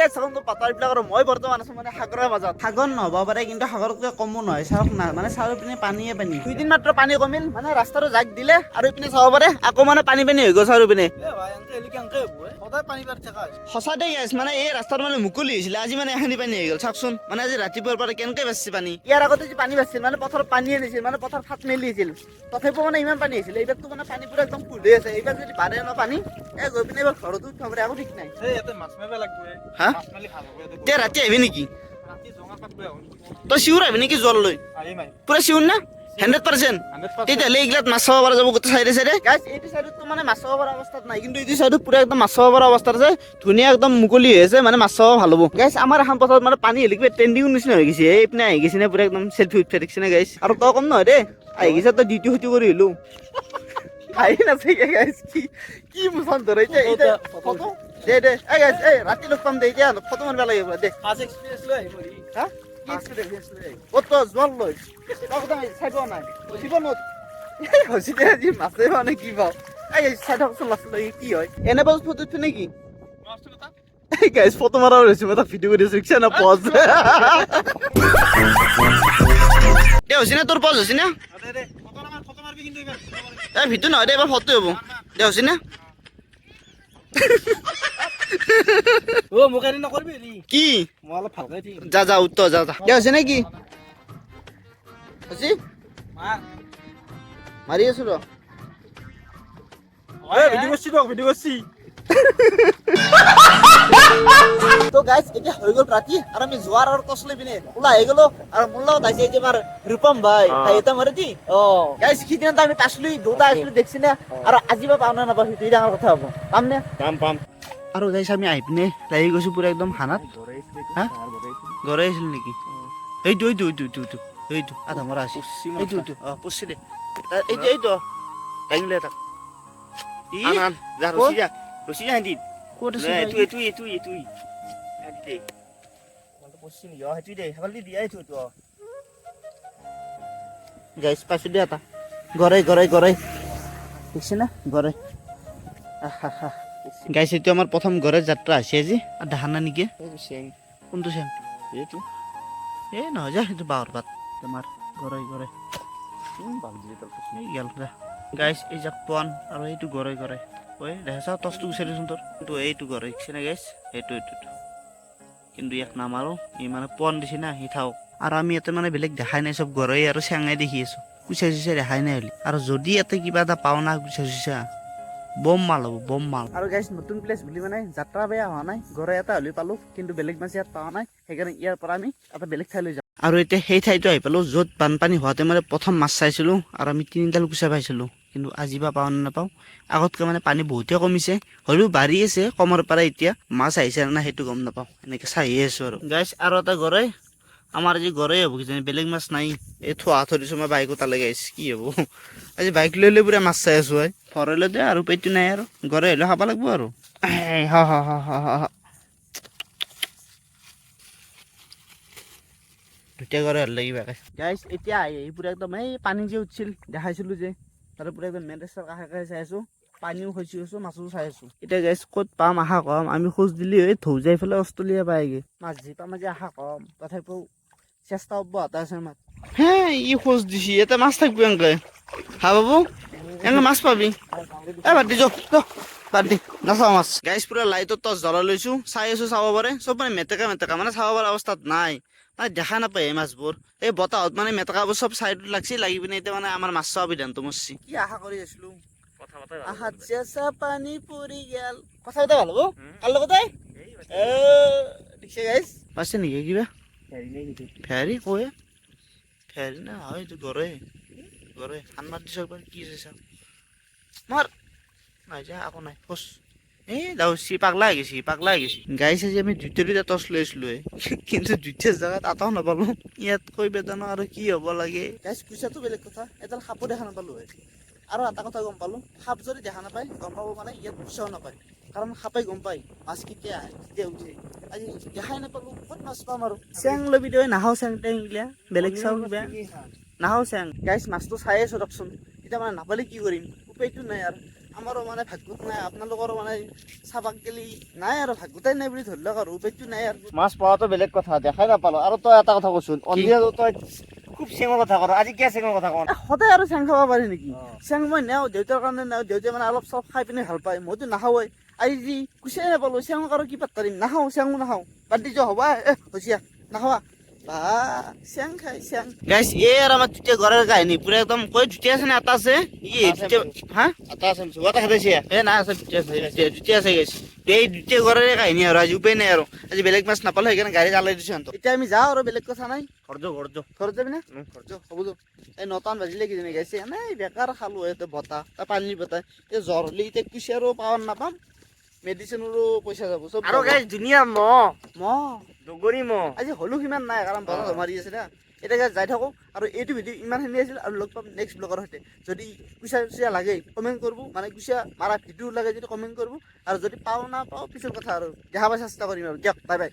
গাইছ চাওঁ আৰু মই বৰ্তমান আছো মানে সাগৰৰ মাজত। সাগৰ নহ'ব পাৰে কিন্তু সাগৰতকৈ কমো নহয় চাওক না মানে চাৰিওপিনে পানীয়ে পানী। দুইদিন মাত্ৰ পানী কমিল মানে ৰাস্তাটো জাক দিলে আৰু ইপিনে চাব পাৰে আকৌ মানে পানী পানী হৈ গ'ল চাৰিওপিনে সঁচা দেই গাইছ মানে এই ৰাস্তাটো মানে মুকলি হৈছিলে আজি মানে এখিনি পানী হৈ গ'ল চাওকচোন মানে আজি ৰাতিপুৱাৰ পৰা কেনেকৈ বাচিছে পানী? ইয়াৰ আগতে যে পানী বাচিছিল মানে পথাৰত পানীয়ে দিছিল মানে পথাৰ ফাট মেলি আছিল তথাপিও মানে ইমান পানী হৈছিল এইবাৰতো মানে পানী পুৰা একদম ফুল হৈ আছে এইবাৰ যদি বাঢ়ে ন পানী এ গৈ পিনে এইবাৰ ঘৰতো উঠিব পাৰে একো ঠিক নাই। এতিয়া ৰাতি আহিবি নেকি তই চিঞৰ আহিবি নেকি জল লৈ পুৰা চিঞৰ না হাণ্ড্ৰেড পাৰ্চেণ্ট তেতিয়াহ'লে এইগিলাত মাছ চাব পৰা যাব গোটেই চাইডে চাইডে গাইছ এইটো চাইডততো মানে মাছ চাব পৰা অৱস্থাত নাই কিন্তু এইটো চাইডত পুৰা একদম মাছ চাব পৰা অৱস্থাত আছে ধুনীয়া একদম মুকলি হৈ আছে মানে মাছ চাব ভালো হ'ব গাইছ আমাৰ এখন পথাৰত মানে পানী হেলি কিবা ট্ৰেণ্ডিং নিচিনা হৈ গৈছে এই পিনে আহি গৈছে নে পুৰা একদম চেল্ফি উঠি দেখিছে নে গাইছ আৰু তই কম নহয় দেই আহি গৈছে তই ডিউটি সুটি কৰি আহিলো আহি নাথাকে গাইছ কি কি মুচন ধৰে এতিয়া দে দে এই গাইছ এই ৰাতি লগ পাম দে। এতিয়া ফটো মাৰিব লাগিব দে হা কি experience লৈ? ক'ত তই জল লৈ তই একদম চাই পোৱা নাই। জীৱনত এই হৈছে দে আজি মাছে মানে কি পাওঁ এই চাই থাকচোন লাষ্ট লৈ কি হয়? এনে বাজ ফটো উঠছে নেকি? এই গাইছ ফটো মাৰা হৈছো মই তাক ভিডিঅ' কৰি আছো ৰিক্সা না পজ দে হৈছে নে তোৰ পজ হৈছে নে? এই ভিডিঅ' নহয় দে এবাৰ ফটো হ'ব। দে হৈছে নে? মোক এনে নকৰিবি হেৰি কি? মই অলপ ভালকৈ যা যা উত্তৰ যা যা। দে হৈছে নে কি হৈছে মাৰি আছো ৰ। ভিডিঅ' কৰিছি দিয়ক ভিডিঅ' কৰিছি। তো গাইজ এতিয়া হৈ গ'ল ৰাতি আৰু আমি যোৱাৰ আৰু টচ লৈ পিনে ওলাই আহি গ'লো আৰু মোৰ লগত আহিছে এতিয়া আমাৰ ৰূপম ভাই। ভাই এটা মাৰে দি গাইজ সিদিনা আমি পাইছিলো দুটা আছিলো দেখছি না আৰু আজি বা পাওঁ নে নাপাওঁ সেইটোৱে ডাঙৰ কথা হ'ব। পাম নে পাম পাম। আৰু গাইজ আমি আহি পিনে লাগি গৈছো পুৰা একদম হানাত। হা? ঘৰে আহিছিল নেকি? এইটো এইটো এইটো এইটো এইটো এইটো। আধা মৰা আছে এইটো এইটো। অ পুচি দে তা- এইটো। এইটো দাঙিলে তাক। ই? আন আন। যা ক'ত? ৰচি যা। ৰচি যা হেঁতি ক'ত আছে এইটো ভাই? এইটো এইটো এইটো হেঁতি দে। মইতো কৰিছি নেকি অ সেইটো দে। সেইফালে দিয়া এইটো এইটো অ। গাইজ পাইছো দে এটা। ঘৰে ঘৰে ঘৰে। দেখিছে না? ঘৰে। গাইছ এইটো আমাৰ প্ৰথম ঘৰে যাত্ৰা আছে আজি। আৰু দেখা নাই নেকি চেং কোনটো চেম এইটো। এ নহয় যা সেইটো বাহৰ পাত তোমাৰ ঘৰে ঘৰে। গেল যা গাইছ এই যাক পোৱান আৰু এইটো ঘৰে ঘৰে। ঐ দেখা চাওঁ টচটো বিচাৰিচোন তোৰ। কিন্তু এইটো ঘৰে দেখিছে না গাইছ? এইটো এইটো এইটো। কিন্তু ইয়াক নামাৰো। ই মানে পোৱান দিছে না সি থাকক। আৰু আমি ইয়াতে মানে বেলেগ দেখাই নাই চব ঘৰে আৰু চেঙাই দেখি আছো। কুচা চুচা দেখাই নাই হলি আৰু যদি ইয়াতে কিবা এটা পাওঁ না কুচা চুচা বম মাল হ'ব বম মাল। আৰু গাইছ নতুন প্লেচ বুলি মানে যাত্ৰা বেয়া হোৱা নাই। ঘৰে এটা হ'লে পালো কিন্তু বেলেগ মাছ ইয়াত পোৱা নাই। সেইকাৰণে ইয়াৰ পৰা আমি এটা বেলেগ ঠাইলৈ যাওঁ আৰু এতিয়া সেই ঠাইতো আহি পালো য'ত বানপানী হোৱাতে মানে প্ৰথম মাছ চাইছিলো আৰু আমি তিনিডাল কুচা পাইছিলো। কিন্তু আজি বা পাওঁ নে নাপাওঁ আগতকৈ মানে পানী বহুতে কমিছে। হ'লেও বাঢ়ি আছে কমৰ পৰা এতিয়া মাছ আহিছে নে নাই সেইটো গম নাপাওঁ। এনেকে চাইয়ে আছো আৰু। গাইছ আৰু এটা গৰৈ আমাৰ আজি গৰৈ হ'ব কিজানি বেলেগ মাছ নাই। এই থোৱা থৈ মই বাইকো তালে গাইছ কি হ'ব? আজি বাইক লৈ লৈ পুৰা মাছ চাই আছো হয় ঘৰলৈ দে আৰু পেটটো নাই আৰু। গৰৈ হ'লে খাব লাগিব আৰু। হ হ হ হ হ হ। দুটা গৰৈ হ'ল লাগিব গাইছ এতিয়া আহি আহি পুৰা একদম এই পানী যে উঠিছিল দেখাইছিলো যে তাতে পুৰা একদম মেইন ৰাস্তাৰ কাষে কাষে চাই আছো। পানীও খচি আছো মাছো চাই আছো। এতিয়া গাইছ ক'ত পাম আশা কম। আমি খোজ দিলি এই ধৌ যাই পেলাই অষ্ট্ৰেলিয়া পাইগে। মাছ যি পাম আজি আশা কম। তথাপিও চেষ্টা অব্যাহত আছে মাছ হে ই খোজ দিছি ইয়াতে মাছ থাকব এনেকে। হা বাবু? এনেকে মাছ পাবি? এ বাদ দি যো বাদ দি নাচাওঁ মাছ। গাইছ পুৰা লাইটৰ টৰ্চ জ্বলাই লৈছো চাই আছো চাব পাৰে। চব মানে মেটেকা মেটেকা মানে চাব পৰা অৱস্থাত নাই। মানে দেখা নাপায় এই মাছবোৰ। এই বতাহত মানে মেটেকাবোৰ চব চাইডত লাগছি লাগি পিনে এতিয়া মানে আমাৰ মাছ চোৱা বিধানটো মৰছি কি আশা কৰি আছিলো? আহাত চেঁচা পানী পৰি গেল। কথা পতা ভালো হ'ব কাৰ লগতে? পাইছে নেকি কিবা? ফেৰী কয়ে? ফেৰী না হয় এইটো গৰে গৰে খান মাৰ দিছ একবাৰ কি আছে মাৰ নাই যা আকৌ নাই খোজ এই দাও সি পাগলা হৈ গৈছি পাগলা হৈ গৈছি। গাইছে যে আমি দুইটা দুইটা টৰ্চ লৈ। আছিলো। কিন্তু দুইটা জেগাত এটাও নাপালো। ইয়াত কৈ বেদানো আৰু কি হ'ব লাগে? গাইছ পইচাটো বেলেগ কথা। এডাল সাপো দেখা নাপালো। আৰু এটা কথা গম পালো, সাপ যদি দেখা নাপায়, গম পাব মানে ইয়াত পইচাও নাপায়। কাৰণ সাপে গম পায় মাছ কেতিয়া আহে কেতিয়া উঠে? আজি দেখাই নাপালো ক'ত মাছ পাম আৰু? চেং লবি তই নাহাও চেং টেং গিলা বেলেগ চাওঁ কিবা নাহাও চেং। গাইছ মাছটো চাই আছো ৰকচোন এতিয়া মানে নাপালে কি কৰিম? উপায়টো নাই আৰু। আমাৰো মানে ভাগ্যত নাই আপোনালোকৰো মানে চাবাক গেলি নাই আৰু ভাগ্যতাই নাই বুলি ধৰি লওক আৰু উপায়টো নাই আৰু। মাছ পোৱাটো বেলেগ কথা দেখাই নাপালো। আৰু তই এটা কথা কচোন অন্ধিয়া তই খুব চেঙৰ কথা কৰ আজি কিয় চেঙৰ কথা কওঁ এ, সদায় আৰু চেং খাব পাৰি নেকি? চেং মই নেওঁ দেউতাৰ কাৰণে নেওঁ দেউতাই মানে অলপ চলপ খাই পিনে ভালো পায় মইতো নাখাওঁই আজি যি কুচিয়াই নাপালো চেঙক আৰু কি পাত্তাৰিম নাখাওঁ চেঙো নাখাওঁ। বাদ দি যোৱা হ'বা। এ হৈছে নাখাবা। বা চেং খাই চেং গাইছ এই আৰু আমাৰ দুটা ঘৰৰ কাহিনী পুৰা একদম কৈ দুটা আছে নে এটা আছে? ই দুটা হা? এটা আছে চুৱাটা খেদাইছে এ নাই আছে দুটা- দুটা আছে গাইছ এই দুটা ঘৰৰে কাহিনী আৰু আজি উপায় নাই আৰু। আজি বেলেগ মাছ নাপালো সেইকাৰণে গাড়ী জ্বালাই দিছোঁ সিহঁতক। এতিয়া আমি যাওঁ আৰু বেলেগ কথা নাই। ঘৰজ ঘৰজ ঘৰত যাবি না। ঘৰত যাওঁ। হ'ব যো এই নটান বাজিলে কিজানি গাইছে এনেই বেকাৰ খালোঁ ইয়াতে বতাহ তাৰ পানী বতাহ। এই জ্বৰ হ'লে এতিয়া কুচিয়াৰো পাৱাৰ নাপাম। মেডিচিনৰো পইচা যাব চব আৰু। গাইজ ধুনীয়া মহ মহ ডগৰী মহ আজি হ'লেও সিমান নাই কাৰণ বতাহ মাৰি আছে না। এতিয়া guys যাই থাকোঁ। আৰু এইটো ভিডিঅ' ইমানখিনি আছিল আৰু লগ পাম নেক্সট ব্লগৰ সৈতে। যদি কুচিয়া চুচিয়া লাগে কমেণ্ট কৰিব। মানে কুচিয়া মাৰা ভিডিঅ' লাগে যদি কমেণ্ট কৰিব। আৰু যদি পাওঁ নাপাওঁ পিছৰ কথা আৰু। দেখাব চেষ্টা কৰিম আৰু। দিয়ক বাই বাই